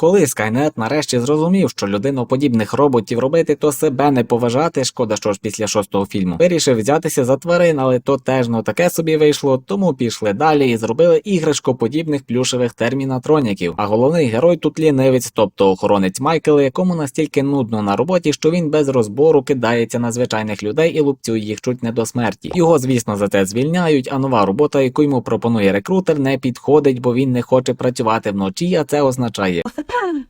Коли Скайнет нарешті зрозумів, що людиноподібних роботів робити, то себе не поважати, шкода, що ж після шостого фільму. Вирішив взятися за тварин, але то теж ну таке собі вийшло, тому пішли далі і зробили іграшкоподібних плюшевих термінатроніків. А головний герой тут лінивець, тобто охоронець Майкл, якому настільки нудно на роботі, що він без розбору кидається на звичайних людей і лупцює їх чуть не до смерті. Його, звісно, за це звільняють, а нова робота, яку йому пропонує рекрутер, не підходить, бо він не хоче працювати вночі, а це означає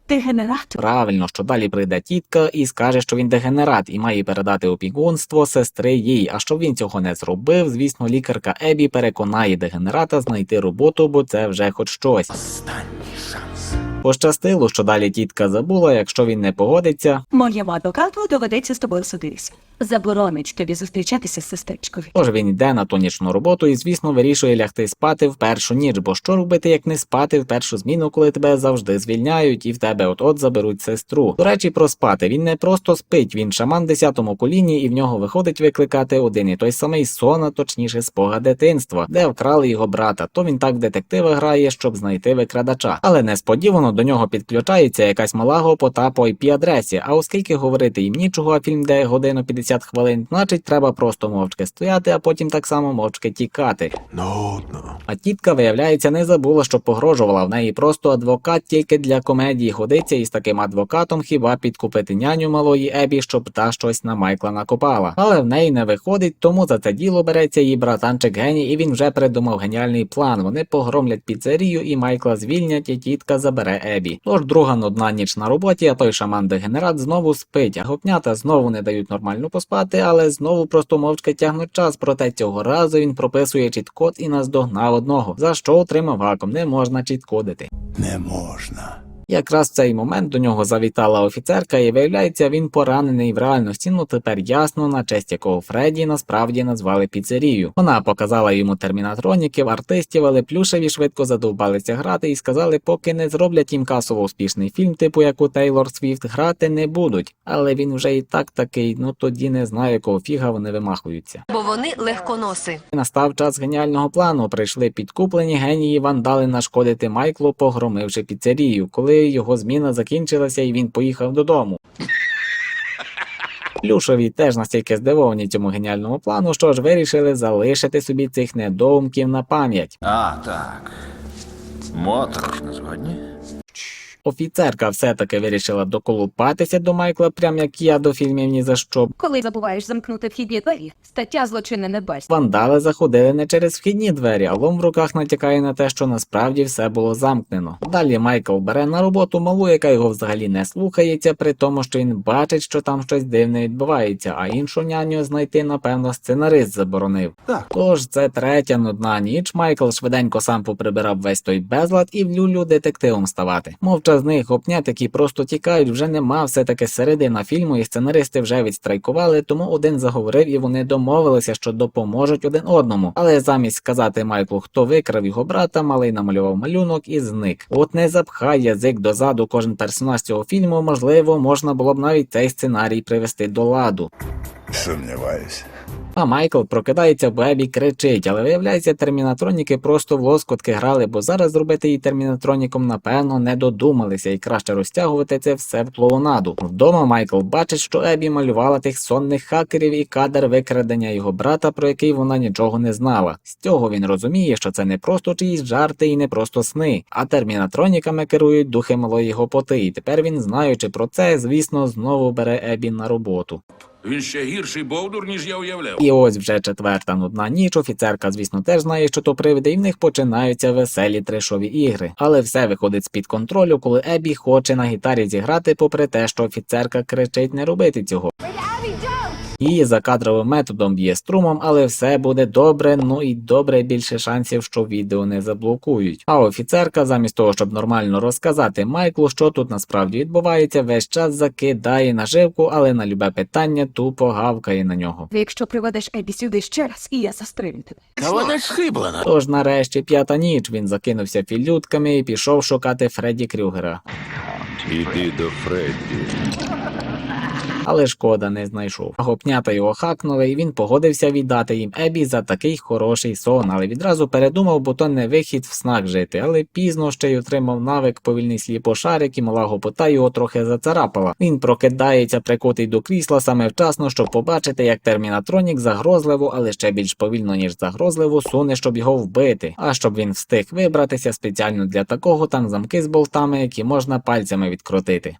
Ти генератор. правильно, що далі прийде тітка і скаже, що він дегенерат і має передати опікунство сестри їй. А щоб він цього не зробив, звісно, лікарка Ебі переконає дегенерата знайти роботу, бо це вже хоч щось. Останній шанс. Пощастило, що далі тітка забула, якщо він не погодиться, Моєму адвокату доведеться з тобою судитися. Заборонить тобі зустрічатися з сестричкою. Тож він йде на ту нічну роботу і, звісно, вирішує лягти спати в першу ніч, бо що робити, як не спати в першу зміну, коли тебе завжди звільняють і в тебе от-от заберуть сестру. До речі, про спати він не просто спить, він шаман десятому коліні, і в нього виходить викликати один і той самий сон, а точніше спогад дитинства, де вкрали його брата. То він так в детектива грає, щоб знайти викрадача. Але несподівано до нього підключається якась мала гопота по IP-адресі. А оскільки говорити їм нічого, а фільм де годину 50 хвилин, значить треба просто мовчки стояти, а потім так само мовчки тікати. Нудно. А тітка, виявляється, не забула, що погрожувала в неї просто адвокат тільки для комедії ходиться із таким адвокатом хіба підкупити няню малої Ебі, щоб та щось на Майкла накопала. Але в неї не виходить, тому за це діло береться її братанчик Гені, і він вже придумав геніальний план. Вони погромлять піцерію, і Майкла звільнять, і тітка забере Ебі. Тож друга нудна ніч на роботі, а той шаман дегенерат знову спить, а гопнята знову не дають нормально поспати, але знову просто мовчки тягнуть час. Проте цього разу він прописує чіткод і наздогнав одного, за що отримав раком. Не можна чіткодити. Не можна. Якраз в цей момент до нього завітала офіцерка, і виявляється, він поранений в реальності. Ну тепер ясно, на честь якого Фредді насправді назвали піцерію. Вона показала йому термінатроніків, артистів, але плюшеві швидко задовбалися грати і сказали, поки не зроблять їм касово успішний фільм, типу як у Тейлор Свіфт, грати не будуть. Але він вже і так такий, ну тоді не знаю, якого фіга вони вимахуються. бо вони легконоси. Настав час геніального плану. Прийшли підкуплені генії вандали нашкодити Майклу, погромивши піцерію, коли його зміна закінчилася і він поїхав додому. Плюшові теж настільки здивовані цьому геніальному плану, що ж вирішили залишити собі цих недоумків на пам'ять. А, так. Моторошно згодні? Офіцерка все-таки вирішила доколупатися до Майкла, прям як я до фільмів ні за що. Коли забуваєш замкнути вхідні двері, стаття злочинне небесне. Вандали заходили не через вхідні двері, а лом в руках натякає на те, що насправді все було замкнено. Далі Майкл бере на роботу малу, яка його взагалі не слухається, при тому, що він бачить, що там щось дивне відбувається, а іншу няню знайти, напевно, сценарист заборонив. Так. Тож це третя нудна ніч. Майкл швиденько сам поприбирав весь той безлад і в люлю детективом ставати. Мовчазних гопнят, які просто тікають, вже нема. Все таки середина фільму, і сценаристи вже відстрайкували, тому один заговорив і вони домовилися, що допоможуть один одному. Але замість сказати Майклу, хто викрав його брата, малий намалював малюнок і зник. От не запхай язик дозаду кожен персонаж цього фільму, можливо, можна було б навіть цей сценарій привести до ладу. Сумніваюся. А Майкл прокидається в Ебі, кричить, але виявляється, термінатроніки просто в лоскотки грали, бо зараз зробити її термінатроніком, напевно, не додумалися і краще розтягувати це все в клоунаду. Вдома Майкл бачить, що Ебі малювала тих сонних хакерів і кадр викрадення його брата, про який вона нічого не знала. З цього він розуміє, що це не просто чиїсь жарти і не просто сни, а термінатроніками керують духи малої гопоти. І тепер він, знаючи про це, звісно, знову бере Ебі на роботу. Він ще гірший бовдур, ніж я уявляв. І ось вже четверта нудна ніч. Офіцерка, звісно, теж знає, що то привиди, і в них починаються веселі трешові ігри. Але все виходить з-під контролю, коли Ебі хоче на гітарі зіграти, попри те, що офіцерка кричить не робити цього. Її закадровим методом б'є струмом, але все буде добре, ну і добре більше шансів, що відео не заблокують. А офіцерка, замість того, щоб нормально розказати Майклу, що тут насправді відбувається, весь час закидає наживку, але на любе питання тупо гавкає на нього. Якщо приведеш Ебі сюди ще раз, і я застрелю тебе. Та вона ж схиблена. Тож нарешті п'ята ніч він закинувся філютками і пішов шукати Фредді Крюгера. Іди до Фредді. Але шкода не знайшов. Гопнята його хакнули, і він погодився віддати їм Ебі за такий хороший сон, але відразу передумав, бо то не вихід в снах жити. Але пізно ще й отримав навик повільний сліпошарик, і мала гопота його трохи зацарапала. Він прокидається, прикутий до крісла саме вчасно, щоб побачити, як термінатронік загрозливо, але ще більш повільно ніж загрозливо, суне, щоб його вбити. А щоб він встиг вибратися спеціально для такого, там замки з болтами, які можна пальцями відкрутити.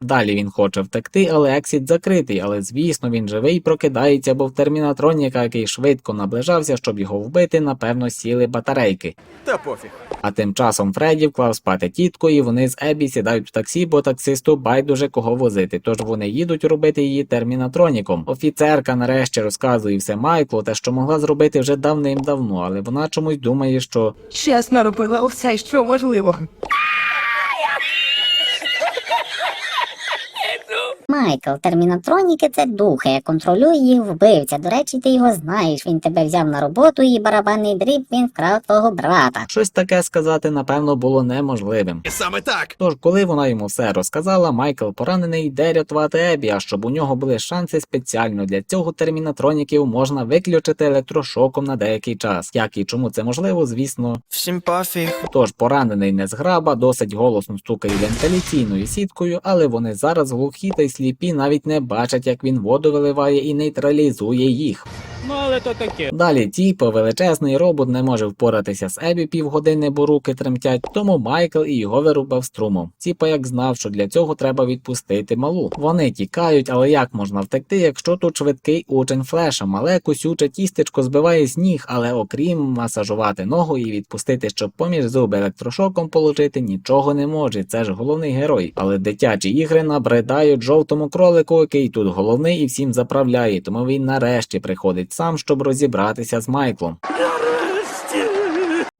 Далі він хоче втекти, але ексіт закритий, але звісно він живий і прокидається, бо в термінатроніка, який швидко наближався, щоб його вбити, напевно сіли батарейки. Та пофіг. А тим часом Фредді вклав спати тітку, і вони з Ебі сідають в таксі, бо таксисту байдуже кого возити. Тож вони їдуть робити її термінатроніком. Офіцерка нарешті розказує все Майклу, те, що могла зробити вже давним-давно, але вона чомусь думає, що Чесно робила все, що можливо. Майкл, термінатроніки це духи, контролює їх вбивця. До речі, ти його знаєш. Він тебе взяв на роботу і барабанний дріб він вкрав твого брата. щось таке сказати, напевно, було неможливим. Саме так. Тож, коли вона йому все розказала, Майкл поранений йде рятувати Ебі, а щоб у нього були шанси спеціально для цього термінатроніків можна виключити електрошоком на деякий час. Як і чому це можливо, звісно. Всім пофіг. Тож поранений незграба досить голосно стукає вентиляційною сіткою, але вони зараз глухі та й сліпі навіть не бачать, як він воду виливає і нейтралізує їх. Ну, то таке. Далі тіпо величезний робот не може впоратися з Ебі півгодини, бо руки тремтять, тому Майкл і його вирубав струмом. Тіпо як знав, що для цього треба відпустити малу. Вони тікають, але як можна втекти, якщо тут швидкий учень флеша, мале кусюче тістечко збиває з ніг, але окрім масажувати ногу і відпустити, щоб поміж зуби електрошоком положити, нічого не може. Це ж головний герой. Але дитячі ігри набридають жовтому кролику, який тут головний і всім заправляє, тому він нарешті приходить сам, щоб розібратися з Майклом.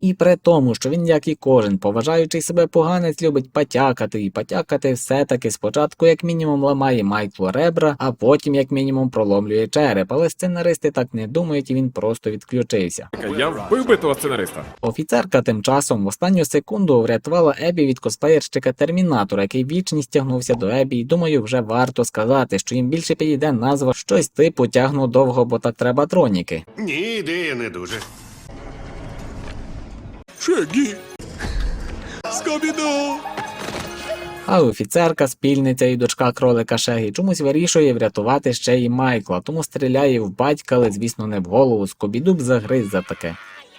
І при тому, що він, як і кожен, поважаючий себе поганець, любить потякати, і потякати все-таки спочатку, як мінімум, ламає Майклу ребра, а потім, як мінімум, проломлює череп. Але сценаристи так не думають, і він просто відключився. Я вбив би того сценариста. Офіцерка тим часом в останню секунду врятувала Ебі від косплеєрщика Термінатора, який вічність тягнувся до Ебі, і думаю, вже варто сказати, що їм більше підійде назва щось типу тягну довго, бо так треба троніки. Ні, ідея не дуже. Шегі. Скобіду. А офіцерка, спільниця і дочка кролика Шегі чомусь вирішує врятувати ще й Майкла, тому стріляє в батька, але звісно не в голову. Скобідуб загриз за таке.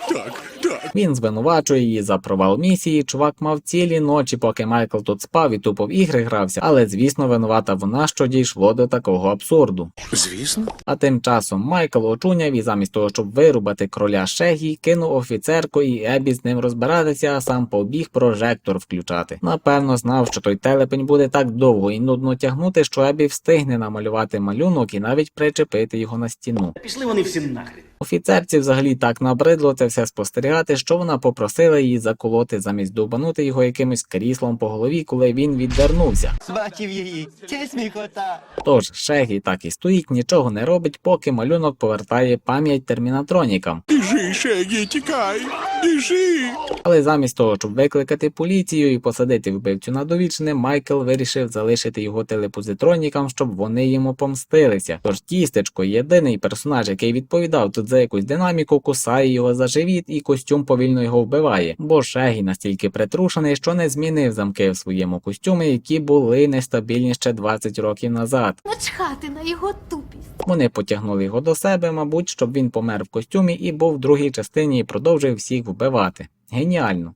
Так, так. Він звинувачує її за провал місії. Чувак мав цілі ночі, поки Майкл тут спав і тупо в ігри грався, але звісно винувата вона, що дійшло до такого абсурду. Звісно. А тим часом Майкл очуняв і замість того, щоб вирубати кроля Шегі, кинув офіцерку і Ебі з ним розбиратися, а сам побіг прожектор включати. Напевно, знав, що той телепень буде так довго і нудно тягнути, що Ебі встигне намалювати малюнок і навіть причепити його на стіну. Пішли вони всім нахрен. Офіцерці взагалі так набридло це все спостерігати, що вона попросила її заколоти замість довбанути його якимось кріслом по голові, коли він відвернувся. Сватів її. Це сміхота. Тож Шегі так і стоїть, нічого не робить, поки малюнок повертає пам'ять термінатронікам. Біжи, Шегі, тікай. Біжи. Але замість того, щоб викликати поліцію і посадити вбивцю на довічне, Майкл вирішив залишити його телепозитронікам, щоб вони йому помстилися. Тож тістечко, єдиний персонаж, який відповідав тут за якусь динаміку, кусає його за живіт і костюм повільно його вбиває. Бо Шегі настільки притрушений, що не змінив замки в своєму костюмі, які були нестабільні ще 20 років назад. Начхати на його тупість. Вони потягнули його до себе, мабуть, щоб він помер в костюмі і був в другій частині і продовжив всіх вбивати. Геніально.